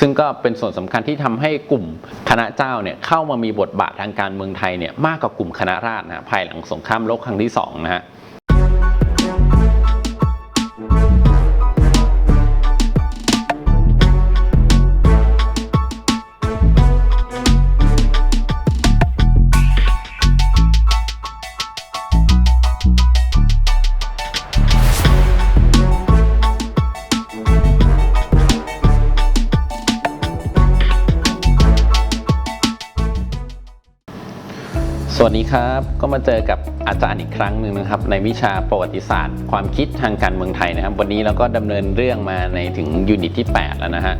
ซึ่งก็เป็นส่วนสำคัญที่ทำให้กลุ่มคณะเจ้าเนี่ยเข้ามามีบทบาททางการเมืองไทยเนี่ยมากกว่ากลุ่มคณะราษฎรนะฮะภายหลังสงครามโลกครั้งที่สองนะฮะ สวัสดีครับ ก็มาเจอกับอาจารย์อีกครั้งหนึ่งนะครับ ในวิชาประวัติศาสตร์ ความคิดทางการเมืองไทยนะครับ วันนี้เราก็ดำเนินเรื่องมาในถึงยูนิตที่ 8 แล้วนะฮะ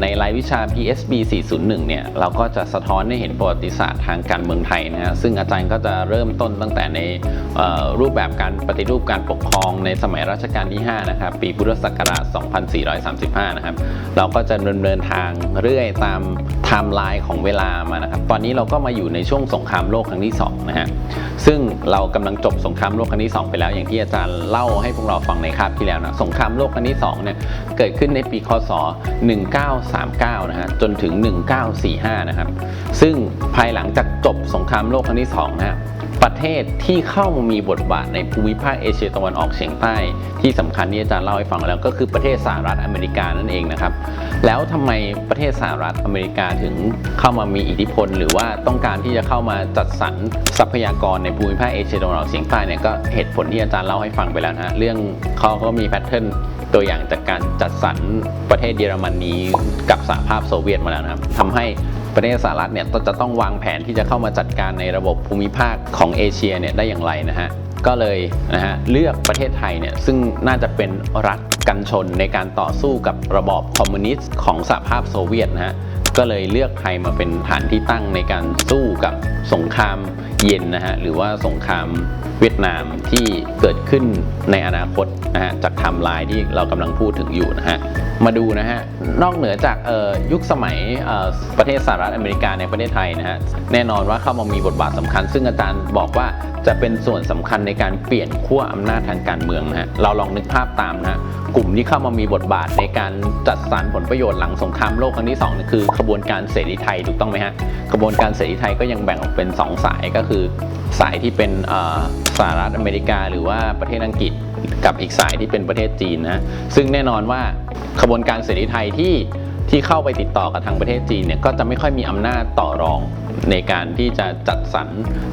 ในรายวิชา PSB 401 เนี่ย เราก็จะสะท้อนให้เห็นประวัติศาสตร์ทางการเมืองไทยนะฮะซึ่งอาจารย์ก็จะเริ่มต้นตั้งแต่ในรูปแบบการปฏิรูปการปกครองในสมัยรัชกาลที่ 5 นะครับ ปีพุทธศักราช 2435 นะครับ เราก็จะดำเนินทางเรื่อยตามไทม์ไลน์ของเวลามานะครับ ตอนนี้เราก็มาอยู่ในช่วงสงครามโลกครั้งที่ 2 นะฮะ ซึ่งเรากำลังจบสงครามโลกครั้งที่ 2 ไปแล้ว อย่างที่อาจารย์เล่าให้พวกเราฟังในคาบที่แล้วนะ สงครามโลกครั้งที่2เนี่ย เกิดขึ้นในปี คศ 19 1939 นะฮะจนถึง 1945 นะครับ ซึ่งภายหลังจากจบสงครามโลกครั้งที่2นะฮะ ประเทศที่เข้ามามีบทบาทในภูมิภาคเอเชียตะวันออกเฉียงใต้ ที่สำคัญที่อาจารย์เล่าให้ฟังแล้วก็คือประเทศสหรัฐอเมริกานั่นเองนะครับ แล้วทำไมประเทศสหรัฐอเมริกาถึงเข้ามามีอิทธิพล หรือว่าต้องการที่จะเข้ามาจัดสรรทรัพยากรในภูมิภาคเอเชียตะวันออกเฉียงใต้เนี่ยก็เหตุผลที่อาจารย์เล่าให้ฟังไปแล้วนะฮะเรื่องเขาก็มีแพทเทิร์นตัวอย่างจากการจัดสรรประเทศเยอรมนีกับสหภาพโซเวียตมาแล้วนะครับทำให้ ประเทศสหรัฐเนี่ยจะต้องวางแผนที่จะเข้ามาจัดการในระบบภูมิภาคของเอเชียเนี่ยได้อย่างไรนะฮะก็เลยนะฮะเลือกประเทศไทยเนี่ยซึ่งน่าจะเป็นรัฐกันชนในการต่อสู้กับระบอบคอมมิวนิสต์ของสหภาพโซเวียตนะฮะ ก็เลยเลือกไทยมาเป็นฐานที่ตั้งในการสู้กับสงครามเย็นนะฮะหรือว่าสงครามเวียดนามที่เกิดขึ้นในอนาคตนะฮะจากไทม์ไลน์ที่เรากำลังพูดถึงอยู่นะฮะมาดูนะฮะนอกเหนือจากเอ่ยุคสมัยประเทศสหรัฐอเมริกาในประเทศไทยนะฮะแน่นอนว่าเข้ามามีบทบาทสำคัญ ซึ่งอาจารย์บอกว่าจะเป็นส่วนสำคัญในการเปลี่ยนขั้วอำนาจทางการเมืองนะฮะเราลองนึกภาพตามนะฮะกลุ่มที่เข้ามามีบทบาทในการจัดสรรผลประโยชน์หลังสงครามโลกครั้งที่2นี่คือขบวนการเสรีไทยถูกต้องไหมฮะขบวนการเสรีไทยก็ยังแบ่งออกเป็น 2 สายก็คือ สายที่เป็นสหรัฐอเมริกา หรือว่าประเทศอังกฤษกับอีกสายที่เป็นประเทศจีนนะซึ่งแน่นอนว่าขบวนการเสรีไทยที่ที่เข้าไปติดต่อกับทางประเทศจีนเนี่ยก็จะไม่ค่อยมีอำนาจต่อรอง ในการที่จะจัดสรร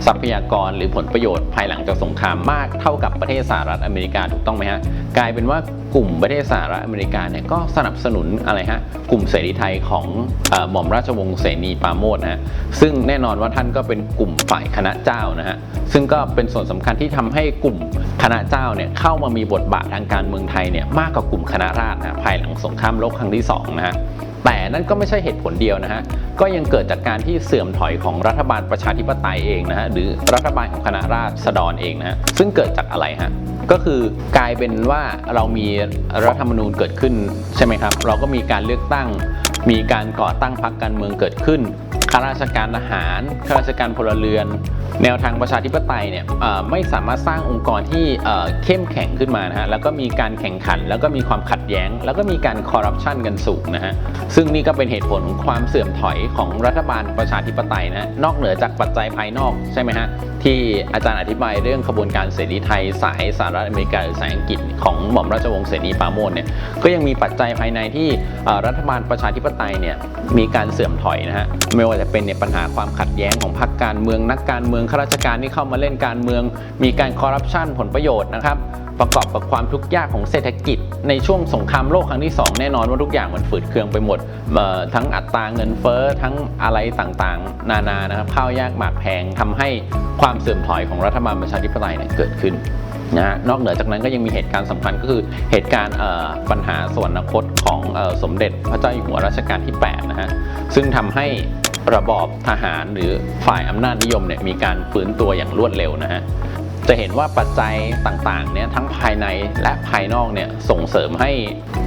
ทรัพยากรหรือผลประโยชน์ภายหลังจากสงครามมากเท่ากับประเทศสหรัฐอเมริกาถูกต้องไหมฮะกลายเป็นว่ากลุ่มประเทศสหรัฐอเมริกาเนี่ยก็สนับสนุนอะไรฮะกลุ่มเสรีไทยของอหม่อมราชวงศ์เสนีปาโมทนะฮะซึ่งแน่นอนว่าท่านก็เป็นกลุ่มฝ่ายคณะเจ้านะฮะซึ่งก็เป็นส่วนสำคัญที่ทำให้กลุ่มคณะเจ้าเนี่ยเข้ามามีบทบาททางการเมืองไทยเนี่ยมากกว่ากลุ่มคณะราษฎรนะภายหลังสงครามโลกครั้งที่สองนะฮะ แต่นั่นก็ไม่ใช่เหตุผลเดียวนะฮะ ก็ยังเกิดจากการที่เสื่อมถอยของรัฐบาลประชาธิปไตยเองนะฮะ หรือรัฐบาลของคณะราษฎรเองนะฮะ ซึ่งเกิดจากอะไรฮะ ก็คือกลายเป็นว่าเรามีรัฐธรรมนูญเกิดขึ้นใช่ไหมครับ เราก็มีการเลือกตั้ง มีการก่อตั้งพรรคการเมืองเกิดขึ้น ข้าราชการทหารข้าราชการพลเรือน แนวทางประชาธิปไตยเนี่ยไม่สามารถสร้างองค์กรที่เข้มแข็งขึ้นมานะฮะแล้วก็มีการแข่งขัน แล้วก็มีความขัดแย้ง แล้วก็มีการคอร์รัปชันกันสูงนะฮะซึ่งนี่ก็เป็นเหตุผลของความเสื่อมถอยของรัฐบาลประชาธิปไตยนะนอกเหนือจากปัจจัยภายนอกใช่ไหมฮะที่อาจารย์อธิบายเรื่องขบวนการเสรีไทยสายสหรัฐอเมริกาหรือสายอังกฤษของหม่อมราชวงศ์เสนีปราโมชเนี่ยก็ยังมีปัจจัยภายในที่รัฐบาลประชาธิปไตยเนี่ยมีการเสื่อมถอยนะฮะไม่ว่าจะเป็นในปัญหาความขัดแย้งของพรรคการเมืองนักการเมืองข้าราชการที่เข้ามาเล่นการเมือง มีการคอร์รัปชันผลประโยชน์นะครับประกอบกับความทุกข์ยากของเศรษฐกิจ ในช่วงสงครามโลกครั้งที่ 2 แน่นอนว่าทุกอย่างมันฝืดเคืองไปหมด ทั้งอัตราเงินเฟ้อทั้งอะไรต่างๆ นานานะครับข้าวยากหมากแพงทำให้ความเสื่อมถอยของรัฐบาลประชาธิปไตยเนี่ยเกิดขึ้นนะฮะนอกเหนือจากนั้นก็ยังมีเหตุการณ์สำคัญก็คือเหตุการณ์ปัญหาสวรรคตของอสมเด็จพระเจ้าอยู่หัวรัชกาลที่ 8 นะฮะซึ่งทำให้ ระบอบทหารหรือฝ่ายอำนาจนิยมเนี่ยมีการฟื้นตัวอย่างรวดเร็วนะฮะจะเห็นว่าปัจจัยต่างๆเนี่ยทั้งภายในและภายนอกเนี่ยส่งเสริมให้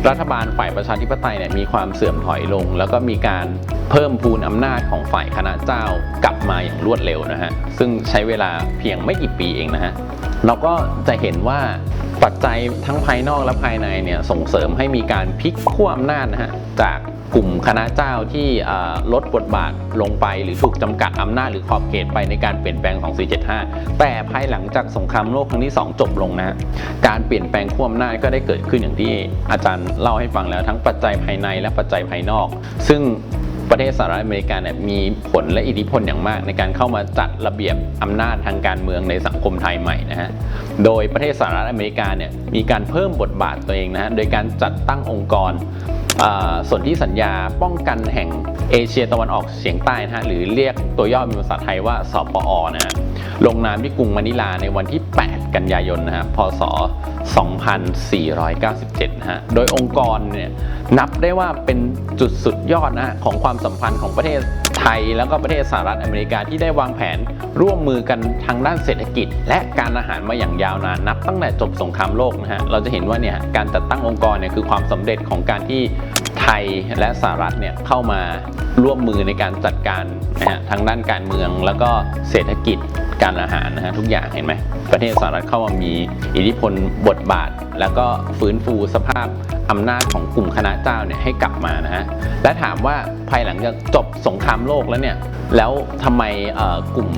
รัฐบาลฝ่ายประชาธิปไตยเนี่ยมีความเสื่อมถอยลง แล้วก็มีการเพิ่มพูนอำนาจของฝ่ายคณะเจ้ากลับมาอย่างรวดเร็วนะฮะซึ่งใช้เวลาเพียงไม่กี่ปีเองนะฮะเราก็จะเห็นว่า ปัจจัยทั้งภายนอกและภายในเนี่ยส่งเสริมให้มีการพลิกขั้วอำนาจนะฮะจากกลุ่มคณะเจ้าที่ลดบทบาทลงไปหรือถูกจำกัดอำนาจหรือขอบเขตไปในการเปลี่ยนแปลง 2475 แต่ภายหลังจากสงครามโลกครั้งที่ 2 จบลงนะฮะการเปลี่ยนแปลงขั้วอำนาจก็ได้เกิดขึ้นอย่างที่อาจารย์เล่าให้ฟังแล้วทั้งปัจจัยภายในและปัจจัยภายนอก ซึ่ง ประเทศสหรัฐอเมริกาเนี่ยมีผลและอิทธิพลอย่างมาก ในการเข้ามาจัดระเบียบอำนาจทางการเมืองในสังคมไทยใหม่นะฮะ โดยประเทศสหรัฐอเมริกาเนี่ยมีการเพิ่มบทบาทตัวเองนะฮะโดยการจัดตั้งองค์กรส่วนที่สัญญาป้องกันแห่งเอเชียตะวันออกเฉียงใต้นะฮะหรือเรียกตัวย่อเป็นภาษาไทยว่าสปอนะฮะลงนามที่กรุงมะนิลาในวันที่ 8 กันยายนนะฮะพศ 2497นะฮะโดยองค์กรเนี่ยนับได้ว่าเป็นจุดสุดยอดนะฮะของความสัมพันธ์ของประเทศไทยแล้วก็ประเทศสหรัฐอเมริกาที่ได้วางแผนร่วมมือกันทางด้านเศรษฐกิจ และการอาหารมาอย่างยาวนานนับตั้งแต่จบสงครามโลกนะฮะเราจะเห็นว่าเนี่ยการจัดตั้งองค์กรเนี่ยคือความสำเร็จของการที่ ไทยและสหรัฐเนี่ยเข้ามาร่วมมือในการจัดการนะฮะทางด้านการเมืองแล้วก็เศรษฐกิจการอาหารนะฮะทุกอย่างเห็นไหมประเทศสหรัฐเข้ามามีอิทธิพลบทบาท แล้วก็ฟื้นฟูสภาพอำนาจของกลุ่มคณะเจ้าเนี่ยให้กลับมานะฮะและถามว่าภายหลังจากจบสงครามโลกแล้วเนี่ยแล้วทำไมกลุ่ม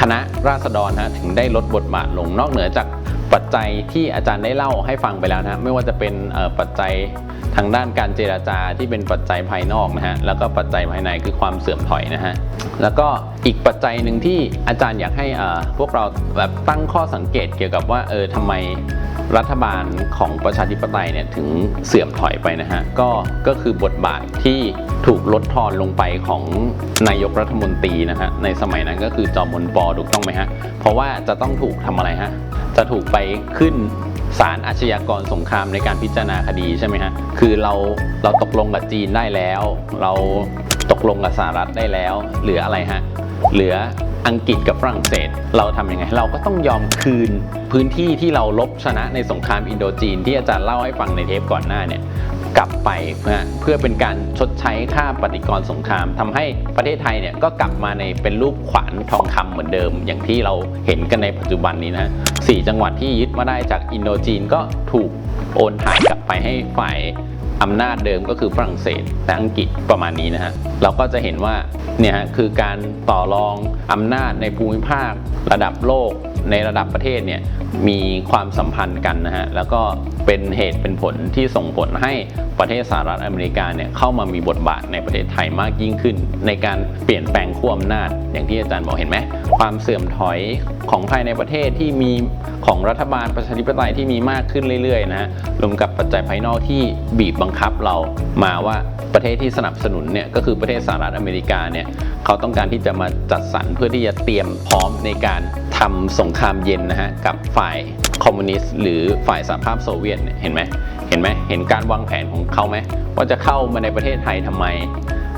คณะราษฎรนะฮะถึงได้ลดบทบาทลงนอกเหนือจาก ปัจจัยที่อาจารย์ได้เล่าให้ฟังไปแล้วนะไม่ว่าจะเป็นปัจจัยทางด้านการเจราจาที่เป็นปัจจัยภายนอกนะฮะแล้วก็ปัจจัยภายในคือความเสื่อมถอยนะฮะแล้วก็อีกปัจจัยหนึ่งที่อาจารย์อยากให้พวกเราแบบตั้งข้อสังเกตเกี่ยวกับว่าเออทำไมรัฐบาลของประชาธิปไตยเนี่ยถึงเสื่อมถอยไปนะฮะก็ก็คือบทบาทที่ถูกลดทอนลงไปของนายกรัฐมนตรีนะฮะในสมัยนั้นก็คือจอมพลปถูกต้องไหมฮะเพราะว่าจะต้องถูกทำอะไรฮะจะถูกไปขึ้นศาลอาชญากรสงครามในการพิจารณาคดีใช่ไหมฮะคือเราเราตกลงกับจีนได้แล้ว เราตกลงกับสหรัฐได้แล้ว เหลืออะไรฮะเหลือ อังกฤษกับฝรั่งเศส เราทำยังไง เราก็ต้องยอมคืนพื้นที่ที่เราลบชนะในสงครามอินโดจีน ที่อาจารย์เล่าให้ฟังในเทปก่อนหน้าเนี่ยกลับไปเพื่อเพื่อเป็นการชดใช้ค่าปฏิกรสงครามทำให้ประเทศไทยเนี่ยก็กลับมาในเป็นรูปขวานทองคำเหมือนเดิม อย่างที่เราเห็นกันในปัจจุบันนี้นะสี่จังหวัดที่ยึดมาได้จากอินโดจีนก็ถูกโอนถ่ายกลับไปให้ฝ่าย อำนาจเดิมก็คือฝรั่งเศสและอังกฤษประมาณนี้นะฮะเราก็จะเห็นว่าเนี่ยฮะคือการต่อรองอำนาจในภูมิภาค ระดับโลก ในระดับประเทศเนี่ยมีความสัมพันธ์กันนะฮะแล้วก็เป็นเหตุเป็นผลที่ส่งผลให้ประเทศสหรัฐอเมริกาเนี่ยเข้ามามีบทบาทในประเทศไทยมากยิ่งขึ้น ในการเปลี่ยนแปลงขั้วอำนาจ อย่างที่อาจารย์บอกเห็นไหมความเสื่อมถอยของภายในประเทศที่มีของรัฐบาลประชาธิปไตยที่มีมากขึ้นเรื่อยๆนะฮะรวมกับปัจจัยภายนอกที่บีบบังคับเรามาว่าประเทศที่สนับสนุนเนี่ยก็คือประเทศสหรัฐอเมริกาเนี่ยเขาต้องการที่จะมาจัดสรรเพื่อที่จะเตรียมพร้อมในการทำสงครามเย็นนะฮะกับฝ่ายคอมมิวนิสต์หรือฝ่ายสหภาพโซเวียตเห็นไหมเห็นไหมเห็นการวางแผนของเขาไหมว่าจะเข้ามาในประเทศไทยทำไม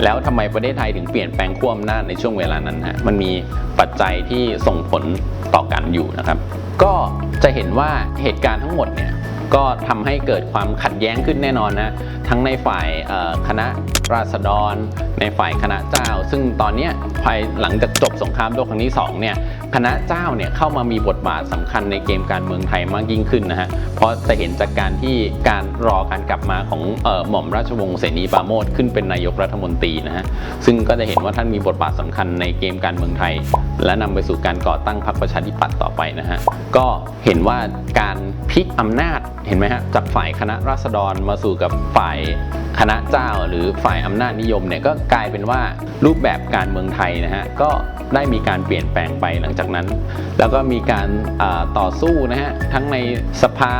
แล้วทำไมประเทศไทยถึงเปลี่ยนแปลงขั้วอำนาจในช่วงเวลานั้นฮะมันมีปัจจัยที่ส่งผลต่อกันอยู่นะครับ ก็จะเห็นว่าเหตุการณ์ทั้งหมดเนี่ยก็ทำให้เกิดความขัดแย้งขึ้นแน่นอนนะทั้งในฝ่ายคณะ ราษฎร ในฝ่ายคณะเจ้า ซึ่งตอนนี้ภายหลังจากจบสงครามโลกครั้งที่สองเนี่ยคณะเจ้าเนี่ยเข้ามามีบทบาทสำคัญในเกมการเมืองไทยมากยิ่งขึ้นนะฮะเพราะจะเห็นจากการที่การรอการกลับมาของเอ่อหม่อมราชวงศ์เสนีปราโมทขึ้นเป็นนายกรัฐมนตรีนะฮะซึ่งก็จะเห็นว่าท่านมีบทบาทสำคัญในเกมการเมืองไทย และนำไปสู่การก่อตั้งพรรคประชาธิปัตย์ต่อไปนะฮะก็เห็นว่าการพลิกอำนาจเห็นไหมฮะจากฝ่ายคณะราษฎรมาสู่กับฝ่ายคณะเจ้าหรือฝ่ายอำนาจนิยมเนี่ยก็กลายเป็นว่ารูปแบบการเมืองไทยนะฮะก็ได้มีการเปลี่ยนแปลงไปหลังจากนั้น แล้วก็มีการต่อสู้นะฮะทั้งในสภา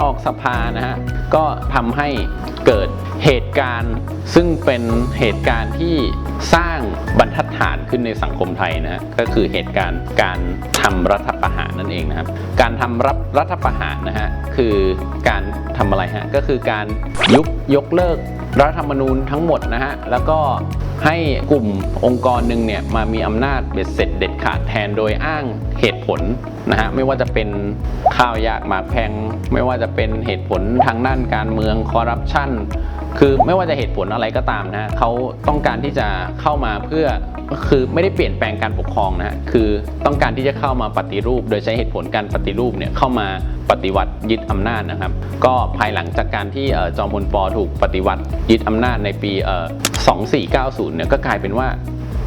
นอกสภานะฮะก็ทำให้เกิดเหตุการณ์ซึ่งเป็นเหตุการณ์ที่ สร้างบรรทัดฐานขึ้นในสังคมไทยนะก็คือเหตุการณ์การทำรัฐประหารนั่นเองนะครับ การทำรับรัฐประหารนะฮะคือการทำอะไรฮะก็คือการยุบยกเลิกรัฐธรรมนูญทั้งหมดนะฮะแล้วก็ให้กลุ่มองค์กรหนึ่งเนี่ยมามีอำนาจเบ็ดเสร็จเด็ดขาดแทนโดยอ้างเหตุผลนะฮะไม่ว่าจะเป็นข้าวยากหมากแพง ไม่ว่าจะเป็นเหตุผลทางด้านการเมืองคอร์รัปชัน คือไม่ว่าจะเหตุผลอะไรก็ตามนะเขาต้องการที่จะเข้ามาเพื่อคือไม่ได้เปลี่ยนแปลงการปกครองนะคือต้องการที่จะเข้ามาปฏิรูป โดยใช้เหตุผลการปฏิรูปเนี่ยเข้ามาปฏิวัติยึดอำนาจนะครับ ก็ภายหลังจากการที่จอมพลปถูกปฏิวัติยึดอำนาจในปีเอ่อ2490 เนี่ยก็กลายเป็นว่า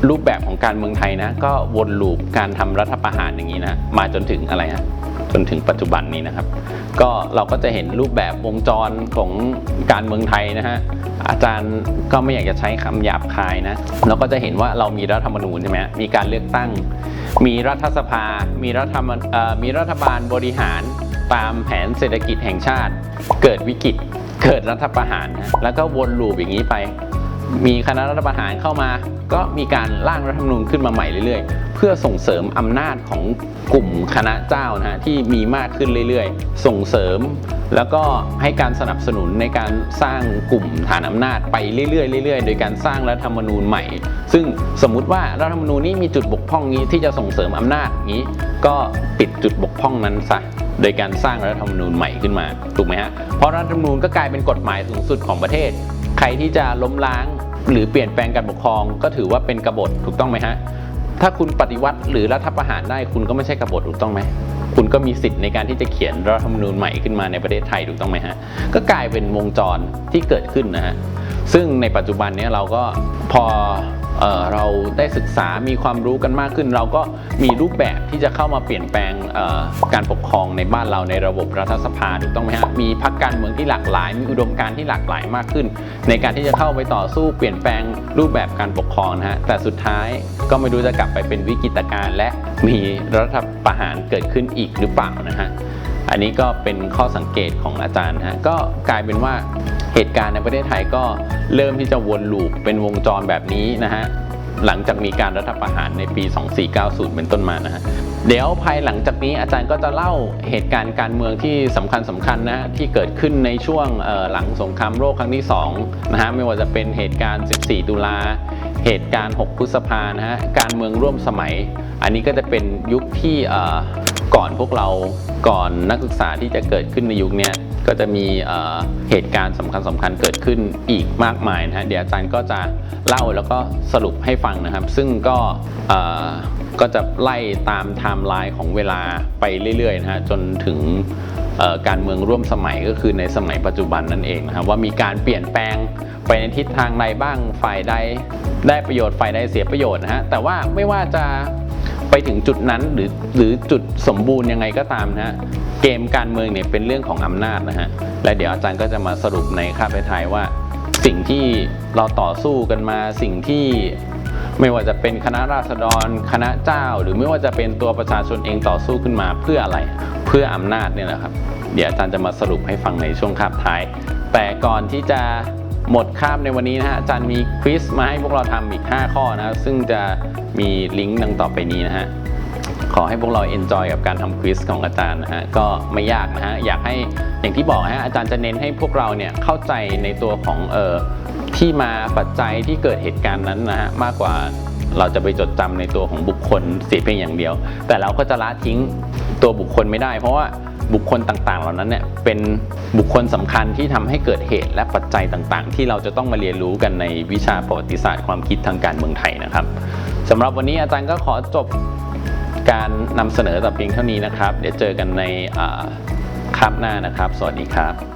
รูปแบบของการเมืองไทยนะก็วนลูปการทำรัฐประหารอย่างนี้นะมาจนถึงอะไรฮะ จนถึงปัจจุบันนี้นะครับ ก็เราก็จะเห็นรูปแบบวงจรของการเมืองไทยนะฮะอาจารย์ก็ไม่อยากจะใช้คำหยาบคายนะเราก็จะเห็นว่าเรามีรัฐธรรมนูญใช่ไหมฮะมีการเลือกตั้ง มีรัฐสภา มีรัฐมมีรัฐบาลบริหารตามแผนเศรษฐกิจแห่งชาติ เกิดวิกฤตเกิดรัฐประหารนะแล้วก็วนลูปอย่างนี้ไป มีคณะรัฐประหารเข้ามา ก็มีการร่างรัฐธรรมนูญขึ้นมาใหม่เรื่อยๆ เพื่อส่งเสริมอำนาจของกลุ่มคณะเจ้านะฮะที่มีมากขึ้นเรื่อยๆ ส่งเสริม แล้วก็ให้การสนับสนุนในการสร้างกลุ่มฐานอำนาจไปเรื่อยๆเรื่อยๆ โดยการสร้างรัฐธรรมนูญใหม่ ซึ่งสมมุติว่ารัฐธรรมนูญนี้มีจุดบกพร่องนี้ที่จะส่งเสริมอำนาจนี้ ก็ปิดจุดบกพร่องนั้นซะโดยการสร้างรัฐธรรมนูญใหม่ขึ้นมาถูกไหมฮะเพราะรัฐธรรมนูญก็กลายเป็นกฎหมายสูงสุดของประเทศ ใครที่จะล้มล้างหรือเปลี่ยนแปลงการปกครอง ก็ถือว่าเป็นกบฏถูกต้องไหมฮะถ้าคุณปฏิวัติหรือรัฐประหารได้คุณก็ไม่ใช่กบฏถูกต้องไหมคุณก็มีสิทธิ์ในการที่จะเขียนรัฐธรรมนูญใหม่ขึ้นมาในประเทศไทยถูกต้องไหมฮะก็กลายเป็นวงจรที่เกิดขึ้นนะฮะซึ่งในปัจจุบันนี้เราก็พอ เราได้ศึกษามีความรู้กันมากขึ้น เราก็มีรูปแบบที่จะเข้ามาเปลี่ยนแปลงการปกครองในบ้านเราในระบบรัฐสภาถูกต้องไหมฮะมีพรรคการเมืองที่หลากหลาย มีอุดมการณ์ที่หลากหลายมากขึ้น ในการที่จะเข้าไปต่อสู้เปลี่ยนแปลงรูปแบบการปกครองนะฮะแต่สุดท้ายก็ไม่รู้จะกลับไปเป็นวิกฤตการณ์และมีรัฐประหารเกิดขึ้นอีกหรือเปล่านะฮะ อันนี้ก็เป็นข้อสังเกตของอาจารย์ฮะก็กลายเป็นว่าเหตุการณ์ในประเทศไทยก็เริ่มที่จะวนลูปเป็นวงจรแบบนี้นะฮะหลังจากมีการรัฐประหารในปี 2490 เป็นต้นมานะฮะเดี๋ยวภายหลังจากนี้อาจารย์ก็จะเล่าเหตุการณ์การเมืองที่สำคัญสำคัญนะฮะที่เกิดขึ้นในช่วงหลังสงครามโลกครั้งที่2นะฮะไม่ว่าจะเป็นเหตุการณ์ 14 ตุลา เหตุการณ์ 6 พฤษภานะฮะการเมืองร่วมสมัย อันนี้ก็จะเป็นยุคที่ ก่อนพวกเราก่อนนักศึกษาที่จะเกิดขึ้นในยุคนี้ก็จะมีเหตุการณ์สำคัญสำคัญเกิดขึ้นอีกมากมายนะฮะเดี๋ยวอาจารย์ก็จะเล่าแล้วก็สรุปให้ฟังนะครับ ซึ่งก็ก็จะไล่ตามไทม์ไลน์ของเวลาไปเรื่อยๆนะฮะจนถึงการเมืองร่วมสมัยก็คือในสมัยปัจจุบันนั่นเองนะครับว่ามีการเปลี่ยนแปลงไปในทิศทางใดบ้างฝ่ายใดได้ประโยชน์ฝ่ายใดเสียประโยชน์นะฮะแต่ว่าไม่ว่าจะ ไปถึงจุดนั้นหรือหรือจุดสมบูรณ์ยังไงก็ตามนะฮะเกมการเมืองเนี่ยเป็นเรื่องของอำนาจนะฮะและเดี๋ยวอาจารย์ก็จะมาสรุปในคาบท้ายว่า สิ่งที่เราต่อสู้กันมาสิ่งที่ไม่ว่าจะเป็นคณะราษฎร คณะเจ้า หรือไม่ว่าจะเป็นตัวประชาชนเองต่อสู้ขึ้นมาเพื่ออะไร เพื่ออำนาจเนี่ยแหละครับ เดี๋ยวอาจารย์จะมาสรุปให้ฟังในช่วงคาบท้าย แต่ก่อนที่จะ หมดคาบในวันนี้นะฮะอาจารย์มีควิสมาให้พวกเราทำอีก 5 ข้อนะ ซึ่งจะมีลิงก์ดังต่อไปนี้นะฮะ ขอให้พวกเราเอนจอยกับการทำควิสของอาจารย์นะฮะ ก็ไม่ยากนะฮะ อยากให้อย่างที่บอกฮะอาจารย์จะเน้นให้พวกเราเนี่ยเข้าใจในตัวของเออที่มาปัจจัยที่เกิดเหตุการณ์นั้นนะฮะมากกว่าเราจะไปจดจำในตัวของบุคคลเสียเพียงอย่างเดียว แต่เราก็จะละทิ้งตัวบุคคลไม่ได้ เพราะว่า บุคคลต่างๆ เหล่านั้นเนี่ยเป็นบุคคลสำคัญที่ทำให้เกิดเหตุและปัจจัยต่างๆ ที่เราจะต้องมาเรียนรู้กันในวิชาประวัติศาสตร์ความคิดทางการเมืองไทยนะครับสำหรับวันนี้อาจารย์ก็ขอจบการนำเสนอแต่เพียงเท่านี้นะครับ เดี๋ยวเจอกันในคราบหน้านะครับ สวัสดีครับ